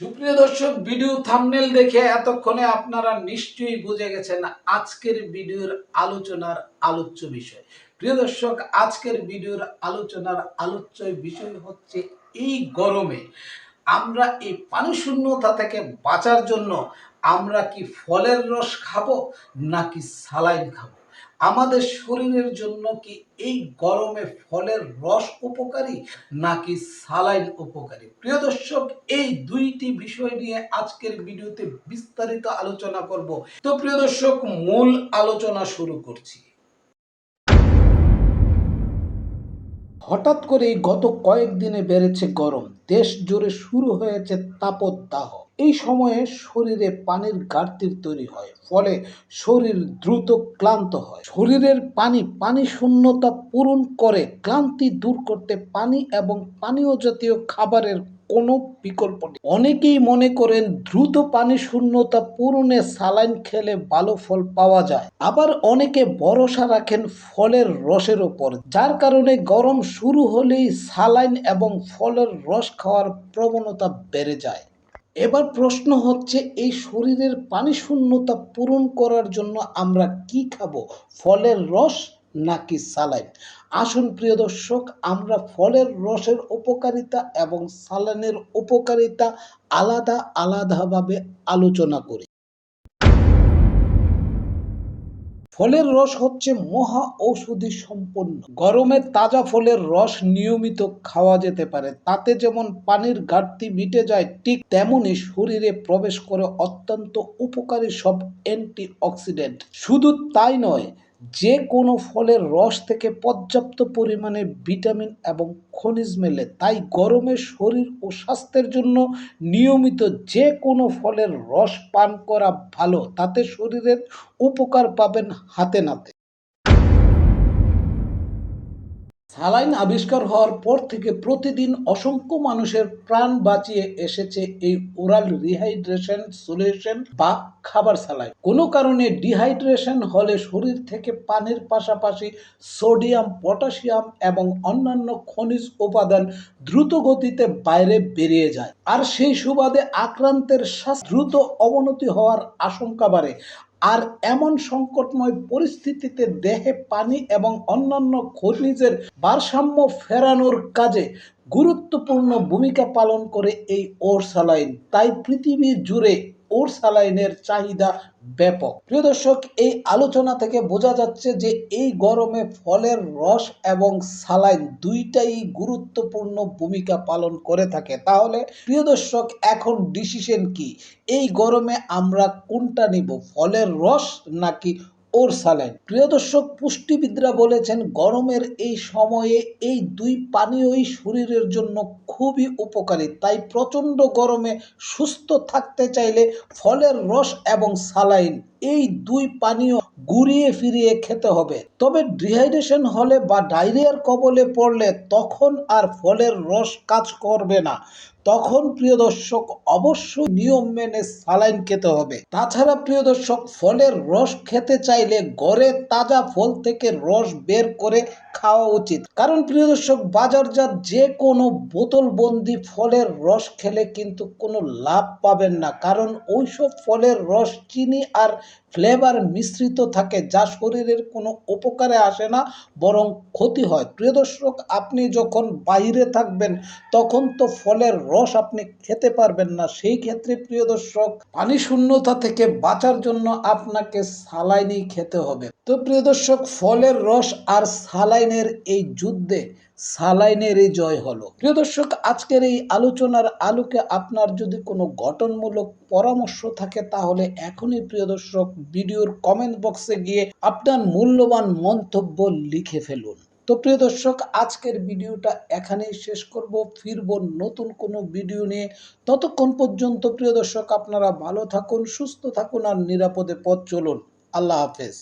সুপ্রিয় দর্শক, video thumbnail দেখে এতক্ষণে আপনারা নিশ্চয়ই বুঝে গেছেন আজকের ভিডিওর আলোচনার আলোচ্য বিষয়। প্রিয় দর্শক, আজকের ভিডিওর আলোচনার আলোচ্য বিষয় হচ্ছে এই গরমে আমরা এই পানি শূন্যতা থেকে বাঁচার জন্য আমরা কি ফলের রস খাব নাকি সালাইন খাব? আমাদের শরীরের জন্য কি এই গরমে ফলের রস উপকারী নাকি সালাইন উপকারী? প্রিয় দর্শক, এই দুইটি বিষয় নিয়ে আজকের ভিডিওতে বিস্তারিত আলোচনা করব। তো প্রিয় দর্শক, মূল আলোচনা শুরু করছি। হঠাৎ করেই গত কয়েকদিনে বেড়েছে গরম। দেশ জুড়ে শুরু হয়েছে তাপদাহ। এই সময়ে শরীরে পানির ঘাটতির তৈরি হয়, ফলে শরীর দ্রুত ক্লান্ত হয়। শরীরের পানি পানি শূন্যতা পূরণ করে ক্লান্তি দূর করতে পানি এবং পানীয় জাতীয় খাবারের কোনো বিকল্প নেই। অনেকেই মনে করেন দ্রুত পানি শূন্যতা পূরণে সালাইন খেলে ভালো ফল পাওয়া যায়। আবার অনেকে ভরসা রাখেন ফলের রসের ওপর, যার কারণে গরম শুরু হলেই সালাইন এবং ফলের রস খাওয়ার প্রবণতা বেড়ে যায়। এবার প্রশ্ন হচ্ছে, এই শরীরের পানি শূন্যতা পূরণ করার জন্য আমরা কি খাব, ফলের রস নাকি সালাইন আসুন প্রিয় দর্শক, আমরা ফলের রসের উপকারিতা এবং সালানের উপকারিতা আলাদা আলাদাভাবে আলোচনা করি। ফলের রস হচ্ছে মহা ঔষধি সম্পন্ন। গরমে তাজা ফলের রস নিয়মিত খাওয়া যেতে পারে। তাতে যেমন পানির ঘাটতি মিটে যায়, ঠিক তেমনই শরীরে প্রবেশ করে অত্যন্ত উপকারী সব অ্যান্টি অক্সিডেন্ট শুধু তাই নয় যে কোনো ফলের রস থেকে পর্যাপ্ত পরিমাণে ভিটামিন এবং খনিজ মেলে, তাই গরমে শরীর ও স্বাস্থ্যের জন্য নিয়মিত যে কোনো ফলের রস পান করা ভালো। তাতে শরীরের উপকার পাবেন হাতে নাতে। সালাইন আবিষ্কার হওয়ার পর থেকে প্রতিদিন অসংখ্য মানুষের প্রাণ বাঁচিয়ে এসেছে এই ওরাল রিহাইড্রেশন সলিউশন বা খাবার সালাইন কোনো কারণে ডিহাইড্রেশন হলে শরীর থেকে পানির পাশাপাশি সোডিয়াম, পটাশিয়াম এবং অন্যান্য খনিজ উপাদান দ্রুত গতিতে বাইরে বেরিয়ে যায়। আর সেই সুবাদে আক্রান্তের দ্রুত অবনতি হওয়ার আশঙ্কা বাড়ে। আর এমন সংকটময় পরিস্থিতিতে দেহে পানি এবং অন্যান্য খনিজের ভারসাম্য ফেরানোর কাজে গুরুত্বপূর্ণ ভূমিকা পালন করে এই ওর সালাইন তাই পৃথিবী জুড়ে ওর সালাইনের চাহিদা ব্যাপক। প্রিয় দর্শক, এই আলোচনা থেকে বোঝা যাচ্ছে যে এই গরমে ফলের রস এবং সালাইন দুইটাই গুরুত্বপূর্ণ ভূমিকা পালন করে থাকে। তাহলে, প্রিয় দর্শক, এখন ডিসিশন কি? এই গরমে আমরা কোনটা নিব, ফলের রস নাকি ওর সালাইন প্রিয় দর্শক, পুষ্টিবিদরা বলেছেন, গরমের এই সময়ে এই দুই পানীয়ই শরীরের জন্য খুবই উপকারী। তাই প্রচণ্ড গরমে সুস্থ থাকতে চাইলে ফলের রস এবং সালাইন এই দুই পানীয় ঘুরিয়ে ফিরিয়ে খেতে হবে। তবে ডিহাইড্রেশন হলে বা ডায়রিয়ার কবলে পড়লে তখন আর ফলের রস কাজ করবে না। তখন প্রিয় দর্শক অবশ্যই নিয়ম মেনে সালাইন খেতে হবে। তাছাড়া প্রিয় দর্শক, ফলের রস খেতে চাইলে গড়ে তাজা ফল থেকে রস বের করে খাওয়া উচিত। কারণ প্রিয় দর্শক, বাজারজাত যে কোনো বোতলবন্দি ফলের রস খেলে কিন্তু কোনো লাভ পাবেন না। কারণ ওইসব ফলের রস চিনি আর ফ্লেভার মিশ্রিত থাকে, যা শরীরের কোনো উপকারে আসে না, বরং ক্ষতি হয়। প্রিয় দর্শক, আপনি যখন বাইরে থাকবেন, তখন তো ফলের রস আপনি খেতে পারবেন না, সেই ক্ষেত্রে প্রিয় দর্শক, পানি শূন্যতা থেকে বাঁচার জন্য আপনাকে সালাইনই খেতে হবে। তো প্রিয় দর্শক, ফলের রস আর সালাইনের এই যুদ্ধে সালাইনেরই জয় হলো। প্রিয় দর্শক, আজকের এই আলোচনার আলোকে আপনার যদি কোনো গঠনমূলক পরামর্শ থাকে, তাহলে এখনই প্রিয় দর্শক, ভিডিওর কমেন্ট বক্সে গিয়ে আপনার মূল্যবান মন্তব্য লিখে ফেলুন। তো প্রিয় দর্শক, আজকের ভিডিওটা এখানেই শেষ করব। ফিরব নতুন কোনো ভিডিও নিয়ে। ততক্ষণ পর্যন্ত প্রিয় দর্শক, আপনারা ভালো থাকুন, সুস্থ থাকুন আর নিরাপদে পথ চলুন। আল্লাহ হাফেজ।